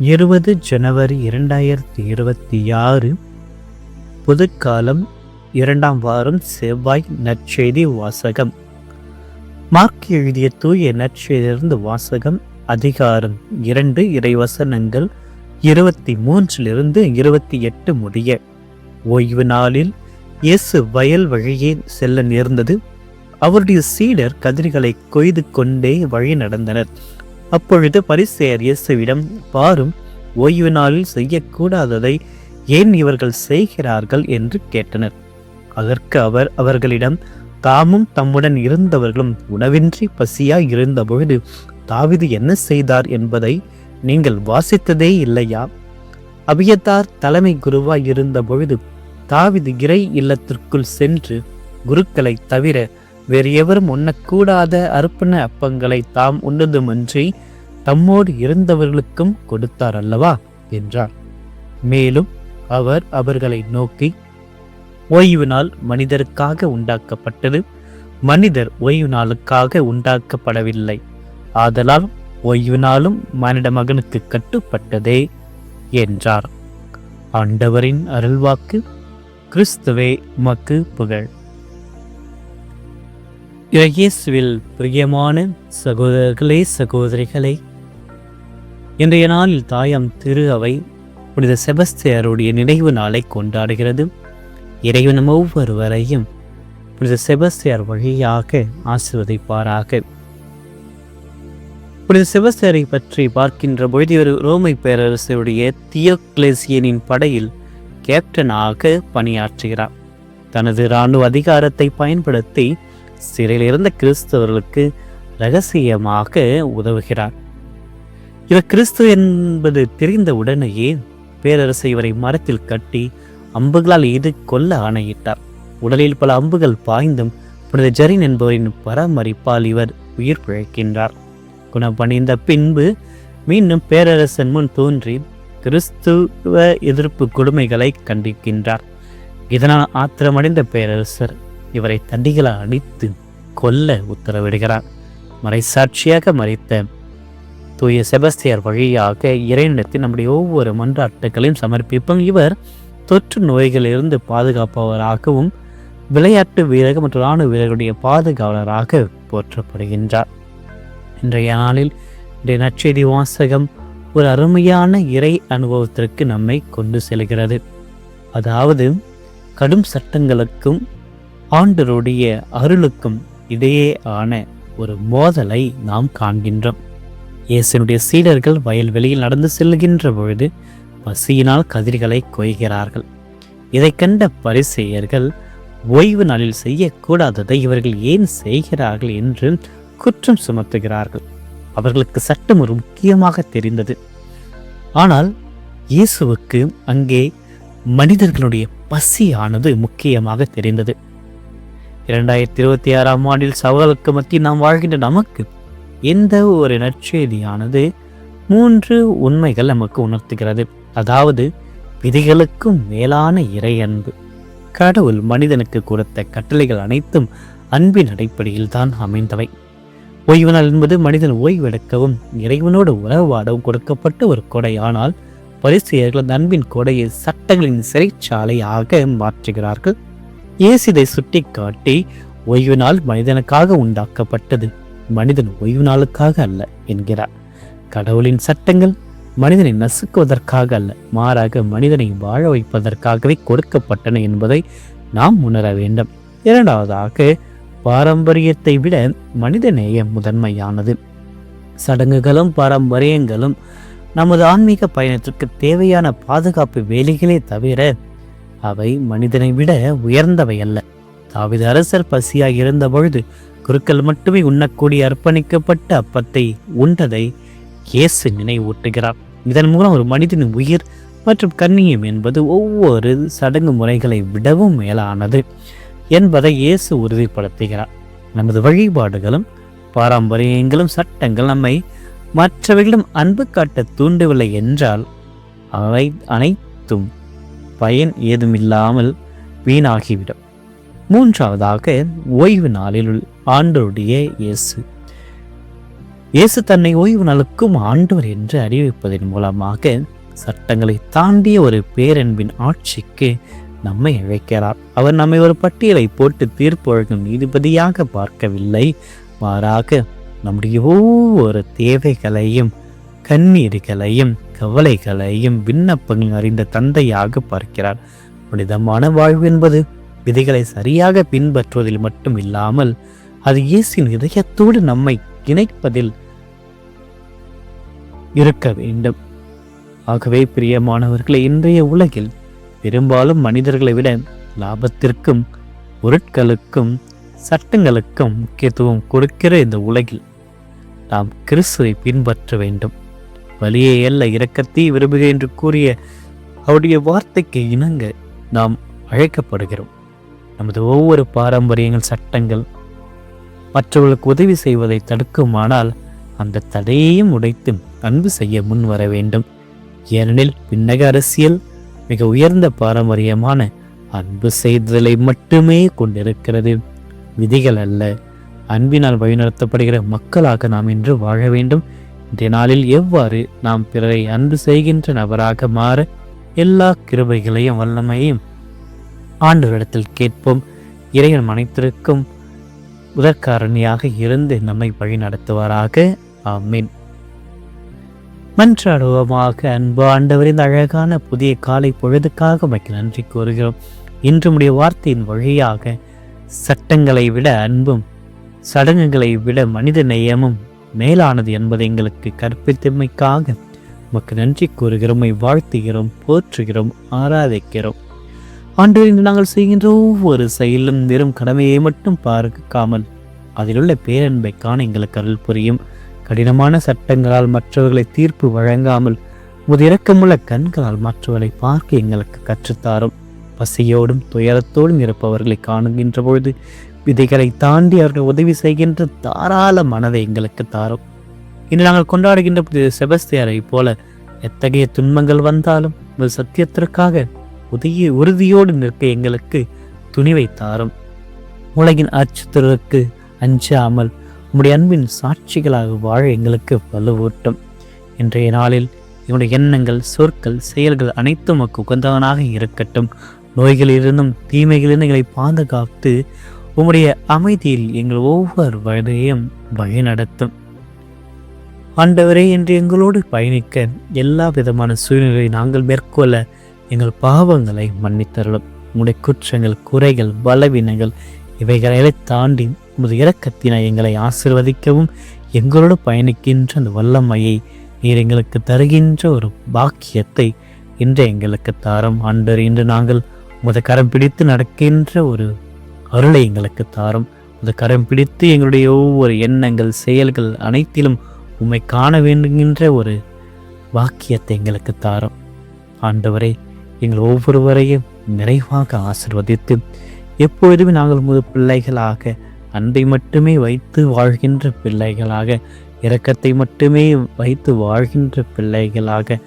இருபது ஜனவரி இரண்டாயிரத்தி இருபத்தி ஆறு புதுக்காலம் இரண்டாம் வாரம் செவ்வாய் நற்செய்தி வாசகம். மார்க் எழுதிய தூய நற்செய்தியிலிருந்து வாசகம் அதிகாரம் இரண்டு இறைவசனங்கள் இருபத்தி மூன்றிலிருந்து இருபத்தி எட்டு முடிய. ஓய்வு நாளில் இயேசு வயல் வழியே செல்ல நேர்ந்தது. அவருடைய சீடர் கதிர்களை கொய்து கொண்டே வழி நடந்தனர். அப்பொழுது பரிசேயர் இயேசுவிடம் பாரும் ஓய்வு நாளில் செய்யக்கூடாததை ஏன் இவர்கள் செய்கிறார்கள்? என்று கேட்டனர். அதற்கு அவர் அவர்களிடம் தாமும் தம்முடன் இருந்தவர்களும் உணவின்றி பசியாய் இருந்தபொழுது தாவிது என்ன செய்தார் என்பதை நீங்கள் வாசித்ததே இல்லையா? அபியத்தார் தலைமை குருவாய் இருந்த பொழுது தாவிது இறை இல்லத்திற்குள் சென்று குருக்களை தவிர வேறு எவரும் உண்ணக்கூடாத அர்ப்பண அப்பங்களை தாம் உண்ணதுமன்றி தம்மோடு இருந்தவர்களுக்கும் கொடுத்தார் அல்லவா என்றார் மேலும் அவர் அவர்களை நோக்கி ஓய்வு நாள் மனிதருக்காக உண்டாக்கப்பட்டது மனிதர் ஓய்வு நாளுக்காக உண்டாக்கப்படவில்லை. ஆதலால் ஓய்வு நாளும் மனித மகனுக்கு கட்டுப்பட்டதே என்றார். ஆண்டவரின் அருள்வாக்கு கிறிஸ்துவே மக்கு புகழ். இயேசுவில் பிரியமான சகோதரர்களே சகோதரிகளே இன்றைய நாளில் தாயாம் திரு அவை புனித செபஸ்தியருடைய நினைவு நாளை கொண்டாடுகிறது. இறைவன் ஒவ்வொருவரையும் புனித செபஸ்தியார் வழியாக ஆசிர்வதிப்பாராக. புனித செபஸ்தியரை பற்றி பார்க்கின்ற பொழுது ஒரு ரோமை பேரரசுடைய தியோக்ளேசியனின் படையில் கேப்டனாக பணியாற்றுகிறார். தனது இராணுவ அதிகாரத்தை பயன்படுத்தி சிறையில் இருந்த கிறிஸ்தவர்களுக்கு ரகசியமாக உதவுகிறார். இவர் கிறிஸ்து என்பது தெரிந்த உடனேயே பேரரசு இவரை மரத்தில் கட்டி அம்புகளால் இது கொல்ல ஆணையிட்டார். உடலில் பல அம்புகள் பாய்ந்தும் புனித ஜரின் என்பவரின் பராமரிப்பால் இவர் உயிர் பிழைக்கின்றார். குணப்பணிந்த பின்பு மீண்டும் பேரரசன் முன் தோன்றி கிறிஸ்துவ எதிர்ப்பு கொடுமைகளை கண்டிக்கின்றார். இதனால் ஆத்திரமடைந்த பேரரசர் இவரை தண்டிகளால் அடித்து கொல்ல உத்தரவிடுகிறார். மறைசாட்சியாக மறைத்த தூய செபஸ்தியர் வழியாக இறைநிலத்தில் நம்முடைய ஒவ்வொரு மன்றாட்டுகளையும் சமர்ப்பிப்போம். இவர் தொற்று நோய்களிலிருந்து பாதுகாப்பவராகவும் விளையாட்டு வீரர்கள் மற்றும் இராணுவ வீரர்களுடைய பாதுகாவலராக போற்றப்படுகின்றார். இன்றைய நாளில் இன்றைய நற்செய்தி வாசகம் ஒரு அருமையான இறை அனுபவத்திற்கு நம்மை கொண்டு செல்கிறது. அதாவது கடும் சட்டங்களுக்கும் ஆண்டருடைய அருளுக்கும் இடையே ஆன ஒரு மோதலை நாம் காண்கின்றோம். இயேசுனுடைய சீடர்கள் வயல்வெளியில் நடந்து செல்கின்ற பொழுது பசியினால் கதிர்களை கொய்கிறார்கள். இதை கண்ட பரிசெயர்கள் ஓய்வு நாளில் செய்யக்கூடாததை இவர்கள் ஏன் செய்கிறார்கள்? என்று குற்றம் சுமத்துகிறார்கள். அவர்களுக்கு சட்டம் ஒரு முக்கியமாக தெரிந்தது. ஆனால் இயேசுவுக்கு அங்கே மனிதர்களுடைய பசியானது முக்கியமாக தெரிந்தது. இரண்டாயிரத்தி இருபத்தி ஆறாம் ஆண்டில் சவாலுக்கு மத்தியில் நாம் வாழ்கின்ற நமக்கு எந்த ஒரு நற்செய்தியானது மூன்று உண்மைகள் நமக்கு உணர்த்துகிறது. அதாவது விதிகளுக்கும் மேலான இறை அன்பு. கடவுள் மனிதனுக்கு கொடுத்த கட்டளைகள் அனைத்தும் அன்பின் அடிப்படையில் தான் அமைந்தவை. ஓய்வு நாள் என்பது மனிதன் ஓய்வெடுக்கவும் இறைவனோடு உறவாடவும் கொடுக்கப்பட்ட ஒரு கொடை. ஆனால் அன்பின் கொடையை சட்டங்களின் சிறைச்சாலையாக மாற்றுகிறார்கள். இயேசு இதை சுட்டி காட்டி ஓய்வு நாள் மனிதனுக்காக உண்டாக்கப்பட்டது. மனிதன் ஓய்வு நாளுக்காக அல்ல என்கிறார். கடவுளின் சட்டங்கள் மனிதனை நசுக்குவதற்காக அல்ல மாறாக மனிதனை வாழ வைப்பதற்காகவே கொடுக்கப்பட்டன என்பதை நாம் உணர வேண்டும். இரண்டாவதாக பாரம்பரியத்தை விட மனித நேயம் முதன்மையானது. சடங்குகளும் பாரம்பரியங்களும் நமது ஆன்மீக பயணத்திற்கு தேவையான பாதுகாப்பு வேலைகளே தவிர அவை மனிதனை விட உயர்ந்தவை அல்ல. தாவித அரசர் பசியாக இருந்த பொழுது குருக்கள் மட்டுமே உண்ணக்கூடிய அர்ப்பணிக்கப்பட்ட அப்பத்தை உண்டதை இயேசு நினைவூட்டுகிறார். இதன் மூலம் ஒரு மனிதனின் உயிர் மற்றும் கண்ணியம் என்பது ஒவ்வொரு சடங்கு முறைகளை விடவும் மேலானது என்பதை இயேசு உறுதிப்படுத்துகிறார். நமது வழிபாடுகளும் பாரம்பரியங்களும் சட்டங்கள் நம்மை மற்றவர்களிடம் அன்பு காட்ட தூண்டவில்லை என்றால் அவை அனைத்தும் பயன் ஏதுமில்லாமல் வீணாகிவிடும். மூன்றாவதாக ஓய்வு நாளில் ஆண்டருடைய இயேசு. இயேசு தன்னை ஓய்வு நாளுக்கும் ஆண்டவர் என்று அறிவிப்பதன் மூலமாக சட்டங்களை தாண்டிய ஒரு பேரன்பின் ஆட்சிக்கு நம்மை அழைக்கிறார். அவர் நம்மை ஒரு பட்டியலை போட்டு தீர்ப்பு வழங்கும் நீதிபதியாக பார்க்கவில்லை. மாறாக நம்முடைய ஒவ்வொரு தேவைகளையும் கண்ணீர்களையும் கவலைகளையும் விண்ணப்பங்கள் அறிந்த தந்தையாக பார்க்கிறார். புனிதமான வாழ்வு என்பது விதிகளை சரியாக பின்பற்றுவதில் மட்டும் இல்லாமல் அது இயேசின் இதயத்தோடு நம்மை இணைப்பதில் இருக்க வேண்டும். ஆகவே பிரியமானவர்களே இன்றைய உலகில் பெரும்பாலும் மனிதர்களை விட லாபத்திற்கும் பொருட்களுக்கும் சட்டங்களுக்கும் முக்கியத்துவம் கொடுக்கிற இந்த உலகில் நாம் கிறிஸ்துவை பின்பற்ற வேண்டும். வலியை அல்ல இரக்கத்தை விரும்புக என்று கூறிய அவருடைய வார்த்தைக்கு இணங்க நாம் அழைக்கப்படுகிறோம். நமது ஒவ்வொரு பாரம்பரியங்கள் சட்டங்கள் மற்றவர்களுக்கு உதவி செய்வதை தடுக்குமானால் அந்த தடையையும் உடைத்து அன்பு செய்ய முன் வர வேண்டும். ஏனெனில் பின்னக அரசியல் மிக உயர்ந்த பாரம்பரியமான அன்பு செய்தலை மட்டுமே கொண்டிருக்கிறது. விதிகள் அல்ல. அன்பினால் வழிநடத்தப்படுகிற மக்களாக நாம் இன்று வாழ வேண்டும். இன்றைய நாளில் எவ்வாறு நாம் பிறரை அன்பு செய்கின்ற நபராக மாற எல்லா கிருபைகளையும் வல்லமையும் ஆண்டவரிடத்தில் கேட்போம். இறைவன் அனைத்திற்கும் உதற்காரணியாக இருந்து நம்மை வழி நடத்துவாராக. ஆமீன். மன்றாடுவோமாக அன்பு ஆண்டவரின் அழகான புதிய காலை பொழுதுக்காக உமக்கு நன்றி கூறுகிறோம். இன்று முடிய வார்த்தையின் வழியாக சட்டங்களை விட அன்பும் சடங்குகளை விட மனித நேயமும் மேலானது என்பதை எங்களுக்கு கற்பித்தமைக்காக உமக்கு நன்றி கூறுகிறோம் வாழ்த்துகிறோம் போற்றுகிறோம் ஆராதிக்கிறோம். ஆண்டு இன்று நாங்கள் செய்கின்ற ஒவ்வொரு செயலும் வெறும் கடமையை மட்டும் பார்க்காமல் அதிலுள்ள பேரன்பை காண எங்களுக்கு அருள் புரியும். கடினமான சட்டங்களால் மற்றவர்களை தீர்ப்பு வழங்காமல் உமது இரக்கமுள்ள கண்களால் மற்றவர்களை பார்க்க எங்களுக்கு கற்றுத்தாரும். பசியோடும் துயரத்தோடும் இருப்பவர்களை காணுகின்ற பொழுது விதைகளை தாண்டி அவர்கள் உதவி செய்கின்ற தாராள மனதை எங்களுக்கு தாரும். இன்று நாங்கள் கொண்டாடுகின்ற செபஸ்தியாரை போல எத்தகைய துன்பங்கள் வந்தாலும் உங்கள் சத்தியத்திற்காக உதய உறுதியோடு நிற்க எங்களுக்கு துணிவை தாரும். உலகின் அச்சுத்தருக்கு அஞ்சாமல் உம்முடைய அன்பின் சாட்சிகளாக வாழ எங்களுக்கு வலுவூட்டும். இன்றைய நாளில் என்னுடைய எண்ணங்கள் சொற்கள் செயல்கள் அனைத்தும் உமக்கு உகந்தவனாக இருக்கட்டும். நோய்களிலிருந்தும் தீமைகளிலிருந்து எங்களை பாதுகாத்து உம்முடைய அமைதியில் எங்கள் ஒவ்வொரு வயதையும் வழிநடத்தும். ஆண்டவரே என்று எங்களோடு பயணிக்க எல்லா விதமான சூழ்நிலை நாங்கள் மேற்கொள்ள எங்கள் பாவங்களை மன்னித்தருளும். உங்களுடைய குற்றங்கள் குறைகள் பலவீனங்கள் இவைகளை தாண்டி உமது இரக்கத்தினை எங்களை ஆசிர்வதிக்கவும் எங்களோடு பயணிக்கின்ற அந்த வல்லமையை நீர் எங்களுக்கு தருகின்ற ஒரு பாக்கியத்தை இன்று எங்களுக்கு தாரம். ஆண்டர் இன்று நாங்கள் உமது கரம் பிடித்து நடக்கின்ற ஒரு அருளை எங்களுக்கு தாரும். உமது கரம் பிடித்து எங்களுடைய ஒவ்வொரு எண்ணங்கள் செயல்கள் அனைத்திலும் உம்மை காண வேண்டுகின்ற ஒரு வாக்கியத்தை எங்களுக்கு தாரும். ஆண்டவரை எங்கள் ஒவ்வொருவரையும் நிறைவாக ஆசிர்வதித்து எப்பொழுதுமே நாங்கள் முது பிள்ளைகளாக அன்பை மட்டுமே வைத்து வாழ்கின்ற பிள்ளைகளாக இரக்கத்தை மட்டுமே வைத்து வாழ்கின்ற பிள்ளைகளாக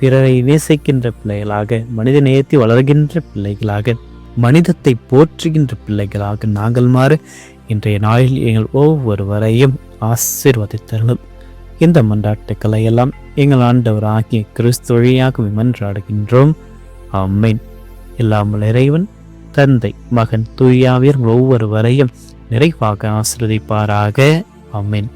பிறரை நேசிக்கின்ற பிள்ளைகளாக மனித நேயத்தை வளர்கின்ற பிள்ளைகளாக மனிதத்தை போற்றுகின்ற பிள்ளைகளாக நாங்கள் மாறு. இன்றைய நாளில் எங்கள் ஒவ்வொருவரையும் ஆசீர்வதித்தருளும் இந்த மன்றாட்டுக்களை எல்லாம் எங்கள் ஆண்டவர் ஆகிய கிறிஸ்து வழியாக மன்றாடுகின்றோம் அம்மேன் இல்லாமல் இறைவன் தந்தை மகன் தூயாவியர் ஒவ்வொருவரையும் நிறைவாக ஆசிர்வதிப்பாராக. அம்மேன்